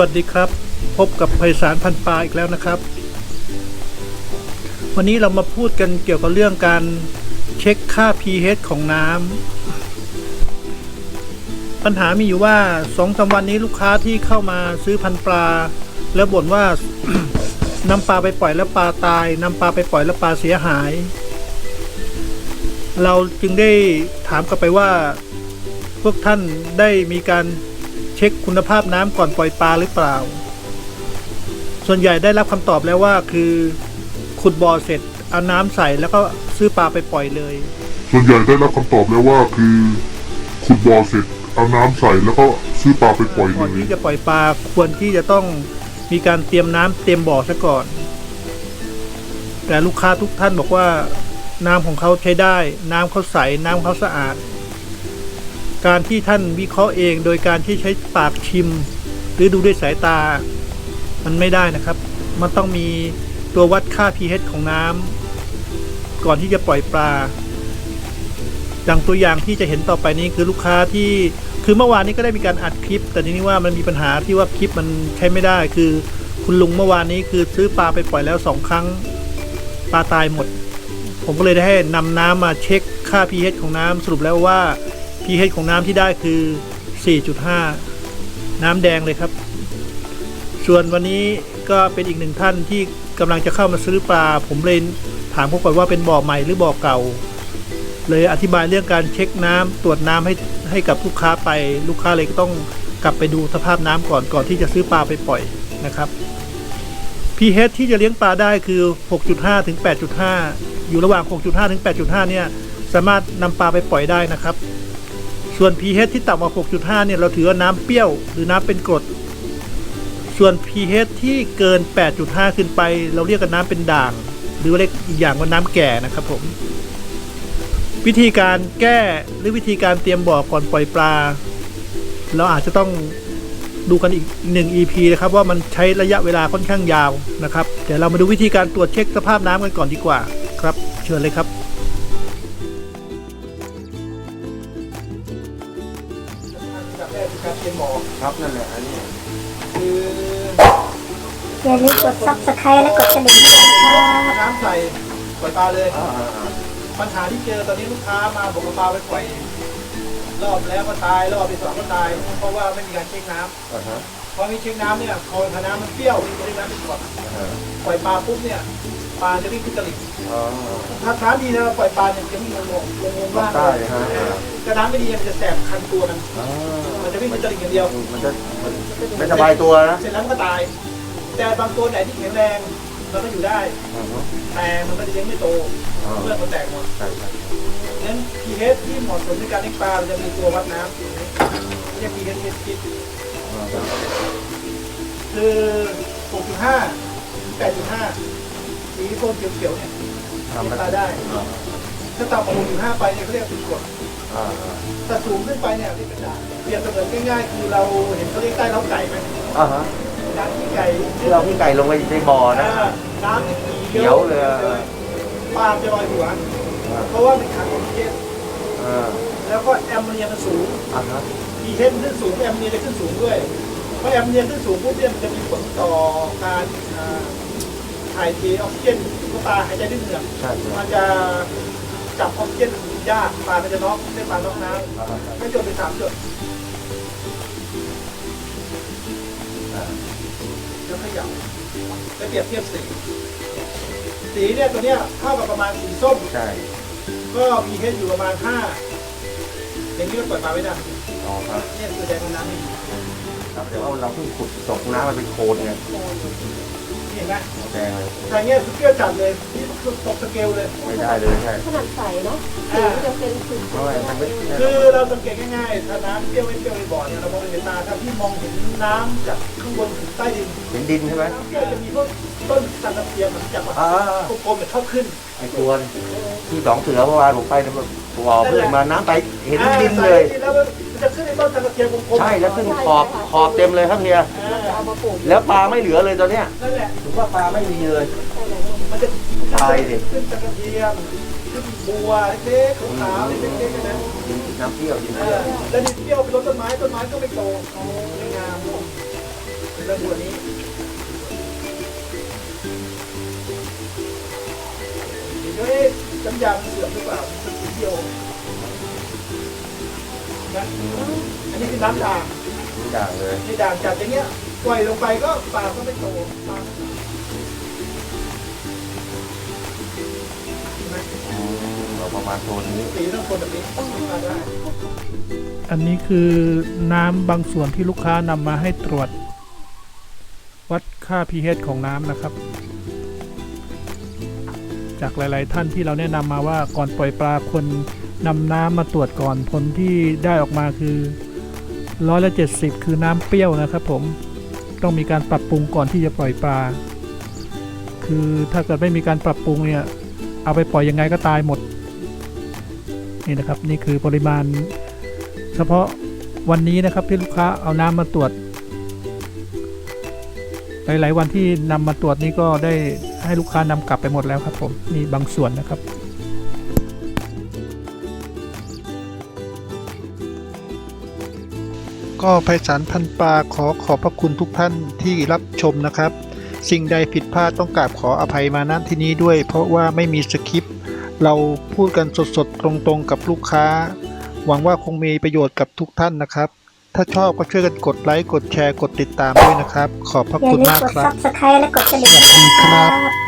วัสดีครับ พบกับไพศาลพันปลาอีกแล้วนะครับ วันนี้เรามาพูดกันเกี่ยวกับเรื่องการเช็คค่า pH ของน้ำปัญหามีอยู่ว่าสองสามวันนี้ลูกค้าที่เข้ามาซื้อพันปลา แล้วบ่นว่านำปลาไปปล่อยแล้วปลาตายนำปลาไปปล่อยแล้วปลาเสียหาย เราจึงได้ถามกลับไปว่า พวกท่านได้มีการ ช็คคุณภาพน้ำก่อนปล่อยปลาหรือเปล่า ส่วนใหญ่ได้รับคำตอบแล้วว่าคือขุดบ่อเสร็จเอาน้ำใส่แล้วก็ซื้อปลาไปปล่อยเลย ส่วนใหญ่ได้รับคำตอบแล้วว่าคือขุดบ่อเสร็จเอาน้ำใส่แล้วก็ซื้อปลาไปปล่อยก่อนเลยที่จะปล่อยปลาควรที่จะต้องมีการเตรียมน้ำเตรียมบ่อซะก่อน แต่ลูกค้าทุกท่านบอกว่า น้ำของเขาใช้ได้ น้ำเขาใส น้ำเขาสะอาด การที่ท่านวิเคราะห์เองโดยการที่ใช้ปากชิม หรือดูด้วยสายตา มันไม่ได้นะครับ มันต้องมีตัววัดค่า pH ของน้ำก่อนที่จะปล่อยปลาดังตัวอย่างที่จะเห็นต่อไปนี้คือลูกค้าที่คือเมื่อวานนี้ก็ได้มีการอัดคลิป แต่ทีนี้ว่ามันมีปัญหาที่ว่าคลิปมันใช้ไม่ได้ คือคุณลุงเมื่อวานนี้คือซื้อปลาไปปล่อยแล้วสองครั้งปลาตายหมด ผมก็เลยได้ให้นำน้ำมาเช็คค่า pH ของน้ำสรุปแล้วว่า pH ของน้ำที่ได้คือ 4.5 น้ำแดงเลยครับ ส่วนวันนี้ก็เป็นอีกหนึ่งท่านที่กำลังจะเข้ามาซื้อปลา ผมเลยถามเขาก่อนว่าเป็นบ่อใหม่หรือบ่อเก่า เลยอธิบายเรื่องการเช็คน้ำตรวจน้ำให้ให้กับลูกค้าไปลูกค้าเลยก็ต้องกลับไปดูสภาพน้ำก่อนก่อนที่จะซื้อปลาไปปล่อยนะครับ pH ที่จะเลี้ยงปลาได้คือ 6.5 ถึง 8.5 อยู่ระหว่าง 6.5 ถึง 8.5 เนี่ย สามารถนำปลาไปปล่อยได้นะครับ ส่วน pH ที่ต่ำกว่า 6.5 เนี่ย เราถือว่าน้ำเปรี้ยว หรือน้ำเป็นกรด ส่วน pH ที่เกิน 8.5 ขึ้นไป เราเรียกกันน้ำเป็นด่าง หรือเรียกอีกอย่างว่าน้ำแก่นะครับผม วิธีการแก้หรือวิธีการเตรียมบ่อก่อนปล่อยปลา เราอาจจะต้องดูกันอีกหนึ่ง EP นะครับ ว่ามันใช้ระยะเวลาค่อนข้างยาวนะครับ เดี๋ยวเรามาดูวิธีการตรวจเช็คสภาพน้ำกันก่อนดีกว่าครับ เชิญเลยครับ ครับนั่นแหละอันนี้อย่าลืมกด subscribe และกดกระดิ่งด้วยนะครับน้ำใส่ปล่อยปลาเลย อ่าปัญหาที่เจอตอนนี้ลูกค้ามาบอกว่าปลาไปปล่อยรอบแล้วก็ตายรอบที่สองก็ตาย เพราะว่าไม่มีการเช็คน้ำอ่าฮะ พอมีเช็คน้ำเนี่ยพอน้ำมันเปรี้ยวเรียกน้ำเป็นกรดอ่าปล่อยปลาปุ๊บเนี่ยปลาจะวิ่งขึ้นตลิ่งอ๋อถ้าน้ำดีนะปล่อยปลาเนี่ยจะวิ่งงงงงงบ้างใช่ฮะถ้าน้ำไม่ดีมันจะแสบคันตัวมันอ่ามันจะวิ่งขึ้นตลิ่งอย่างเดียว มันจะมันไม่สบายตัวนะเสร็จแล้วมันก็ตาย แต่บางตัวไหนที่แข็งแรงมันก็อยู่ได้อ่าฮะแต่มันก็จะยังไม่โตอ่าเพื่อนมันแตกหมดใช่ใช่นั้น pH ที่เหมาะสมในการเลี้ยงปลาเราจะมีตัววัดน้ำอยู่นี้เรียก pH เทส คิดอ่าคือ6.5 8.5สีโซนเขียวๆเนี่ยทำเลี้ยงได้ปลาได้อ่าถ้าต่ำกว่า6.5 ไปเนี่ยเขาเรียกเป็นกรดอ่าอ่าถ้าสูงขึ้นไปเนี่ยเรียกเป็นด่างเปรียบเสมือนง่ายๆคือเราเห็นเขาเรียกใต้เล้าไก่ไหมอ่าฮะน้ำที่ไก่ที่เราพี่ไก่ลงไปในบ่อนะอ่าน้ำที่เขียวเลยอะปลาจะลอยหัวอ่าเพราะว่ามันขาดออกซิเจนอ่าแล้วก็แอมโมเนียมันสูง อ่าฮะ pH ขึ้นสูงแอมโมเนียจะขึ้นสูงด้วยเพราะแอมโมเนียขึ้นสูงปุ๊บเนี่ยมันจะมีผลต่อการอ่าถ่ายเทออกซิเจนเพราะปลาหายใจด้วยเหงือกใช่ใช่มันจะจับออกซิเจนยากปลามันจะน็อกไม่ปลาน็อกน้อ่าฮะำไม่จดเป็นสามจดอ่าแล้วขยับแล้วเปรียบเทียบสีสีเนี่ยตัวเนี้ยเท่ากับประมาณสีส้มใช่ก็ pH อยู่ประมาณห้าอย่างนี้ก็ปล่อยปลาไม่ได้ อ๋อครับเนี่ยคือแสดงว่าน้ำไม่ดีครับแต่ว่าเราเพิ่งขุดตกน้ำมันเป็นโคลนไงเห็นไหมแดงเลยทางเนี้ยคือเปรี้ยวจัดเลยนี่ตกสเกลเลยไม่ได้เลยใช่ขนาดใสเนาะสีจะเป็นสีเพราะว่ามันไม่คือเราสังเกตง่ายๆถ้าน้ำเปรี้ยวไม่เปรี้ยวในบ่อเนี่ยเรามองเห็นตาถ้าพี่มองเห็นน้ำจากข้างบนถึงใต้ดินเห็นดินใช่ไหมน้ำเปรี้ยวจะมีพวกต้นสันตะเพียงเหมือนจากว่าอ่ากลมๆเนี่ยชอบขึ้นไอ้ตัวที่สองเสือเมื่อวานผมไปเนี่ยบ่อเพื่อนมาน้ำไปเห็นดินเลยอ่าใส่ดินแล้วมันจะขึ้นใน ต้นสันตะเพียงกลมๆใช่แล้วขึ้นขอบขอบเต็มเลยครับเฮียอ่าเอามาปลูกแล้วปลาไม่เหลือเลยตอนเนี้ยนั่นแหละถือว่าปลาไม่มีเลยมันจะตายดิขึ้นสันตะเพียงขึ้นบัวเล็กๆขาวๆเล็กๆนะดินน้ำเปรี้ยวดินเอเปรี้ยวอแล้วดินเปรี้ยวไปรดต้นไม้ต้นไม้ก็ไม่โตไม่งามแล้วดูอันนี้เดี๋ยวเอ๊ะน้ำยามันเสื่อมหรือเปล่ามันเที่ยว นะอันนี้คือน้ำด่างทุกอย่างเลยนี่ด่างจัดอย่างเงี้ยปล่อยลงไปก็ปลาก็ไม่โตปลาเห็นไหมอืมเราประมาณโซนนี้สีต้องคนแบบนี้ต้องมาได้อันนี้คือน้ำบางส่วนที่ลูกค้านำมาให้ตรวจ วัดค่า pH ของน้ำนะครับ จากหลาย ๆ ท่านที่เราแนะนำมาว่าก่อนปล่อยปลาควร นำน้ำมาตรวจก่อนผลที่ได้ออกมาคือร้อยละเจ็ดสิบคือน้ำเปรี้ยวนะครับผมต้องมีการปรับปรุงก่อนที่จะปล่อยปลา คือถ้าเกิดไม่มีการปรับปรุงเนี่ย เอาไปปล่อยยังไงก็ตายหมด นี่นะครับนี่คือปริมาณ เฉพาะวันนี้นะครับที่ลูกค้าเอาน้ำมาตรวจหลายๆวันที่นำมาตรวจนี่ก็ได้ให้ลูกค้านำกลับไปหมดแล้วครับผมนี่บางส่วนนะครับ ก็ไพศาลพันปลาขอขอบพระคุณทุกท่านที่รับชมนะครับ สิ่งใดผิดพลาดต้องกราบขออภัยมาณที่นี้ด้วย เพราะว่าไม่มีสคริปต์เราพูดกันสดๆตรงๆกับลูกค้า หวังว่าคงมีประโยชน์กับทุกท่านนะครับ ถ้าชอบก็ช่วยกันกดไลค์กดแชร์กดติดตามด้วยนะครับ ขอบพระอย่าคุณลืมมากกด ครับ subscribe และกดกระดิ่งสวัสดีครับครับ